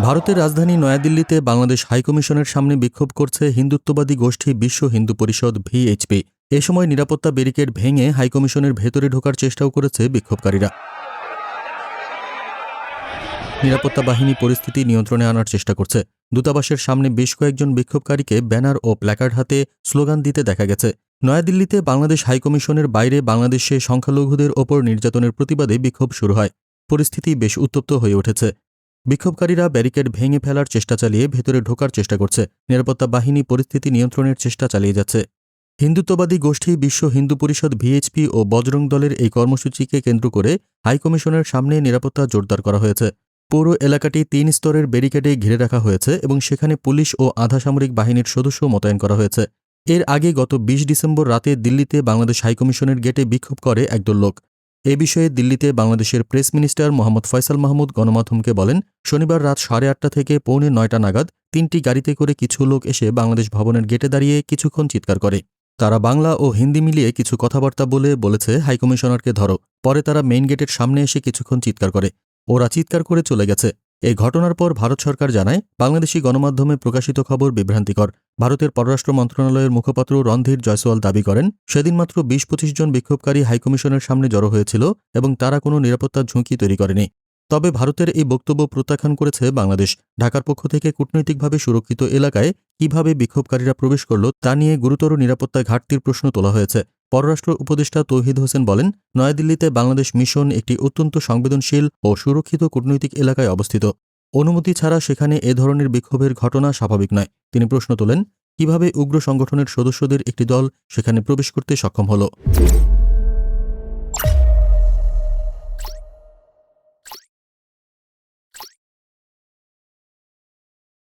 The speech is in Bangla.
ভারতের রাজধানী নয়াদিল্লিতে বাংলাদেশ হাইকমিশনের সামনে বিক্ষোভ করছে হিন্দুত্ববাদী গোষ্ঠী বিশ্ব হিন্দু পরিষদ ভিএইচপি। এ সময় নিরাপত্তা ব্যারিকেড ভেঙে হাইকমিশনের ভেতরে ঢোকার চেষ্টাও করেছে বিক্ষোভকারীরা। নিরাপত্তা বাহিনী পরিস্থিতি নিয়ন্ত্রণে আনার চেষ্টা করছে। দূতাবাসের সামনে বেশ কয়েকজন বিক্ষোভকারীকে ব্যানার ও প্ল্যাকার্ড হাতে স্লোগান দিতে দেখা গেছে। নয়াদিল্লিতে বাংলাদেশ হাইকমিশনের বাইরে বাংলাদেশে সংখ্যালঘুদের ওপর নির্যাতনের প্রতিবাদে বিক্ষোভ শুরু হয়। পরিস্থিতি বেশ উত্তপ্ত হয়ে উঠেছে। বিক্ষোভকারীরা ব্যারিকেড ভেঙে ফেলার চেষ্টা চালিয়ে ভেতরে ঢোকার চেষ্টা করছে। নিরাপত্তা বাহিনী পরিস্থিতি নিয়ন্ত্রণের চেষ্টা চালিয়ে যাচ্ছে। হিন্দুত্ববাদী গোষ্ঠী বিশ্ব হিন্দু পরিষদ ভিএইচপি ও বজরং দলের এই কর্মসূচিকে কেন্দ্র করে হাইকমিশনের সামনে নিরাপত্তা জোরদার করা হয়েছে। পৌর এলাকাটি তিন স্তরের ব্যারিকেডে ঘিরে রাখা হয়েছে এবং সেখানে পুলিশ ও আধা সামরিক বাহিনীর সদস্য মোতায়েন করা হয়েছে। এর আগে গত ২০ ডিসেম্বর রাতে দিল্লিতে বাংলাদেশ হাইকমিশনের গেটে বিক্ষোভ করে একদল লোক। এ বিষয়ে দিল্লিতে বাংলাদেশের প্রেস মিনিস্টার মোহাম্মদ ফয়সাল মাহমুদ গণমাধ্যমকে বলেন, শনিবার রাত সাড়ে আটটা থেকে পৌনে নয়টা নাগাদ তিনটি গাড়িতে করে কিছু লোক এসে বাংলাদেশ ভবনের গেটে দাঁড়িয়ে কিছুক্ষণ চিৎকার করে। তারা বাংলা ও হিন্দি মিলিয়ে কিছু কথাবার্তা বলে বলেছে হাইকমিশনারকে ধরো। পরে তারা মেইন গেটের সামনে এসে কিছুক্ষণ চিৎকার করে। ওরা চিৎকার করে চলে গেছে। এই ঘটনার পর ভারত সরকার জানায়, বাংলাদেশি গণমাধ্যমে প্রকাশিত খবর বিভ্রান্তিকর। ভারতের পররাষ্ট্র মন্ত্রণালয়ের মুখপাত্র রণধীর জয়সওয়াল দাবি করেন, সেদিন মাত্র বিশ পঁচিশ জন বিক্ষোভকারী হাইকমিশনের সামনে জড়ো হয়েছিল এবং তারা কোনো নিরাপত্তার ঝুঁকি তৈরি করেনি। তবে ভারতের এই বক্তব্য প্রত্যাখ্যান করেছে বাংলাদেশ। ঢাকার পক্ষ থেকে কূটনৈতিকভাবে সুরক্ষিত এলাকায় কীভাবে বিক্ষোভকারীরা প্রবেশ করল তা নিয়ে গুরুতর নিরাপত্তা ঘাটতির প্রশ্ন তোলা হয়েছে। পররাষ্ট্র উপদেষ্টা তৌহিদ হোসেন বলেন, নয়াদিল্লিতে বাংলাদেশ মিশন একটি অত্যন্ত সংবেদনশীল ও সুরক্ষিত কূটনৈতিক এলাকায় অবস্থিত। অনুমতি ছাড়া সেখানে এ ধরনের বিক্ষোভের ঘটনা স্বাভাবিক নয়। তিনি প্রশ্ন তোলেন, কীভাবে উগ্র সংগঠনের সদস্যদের একটি দল সেখানে প্রবেশ করতে সক্ষম হল?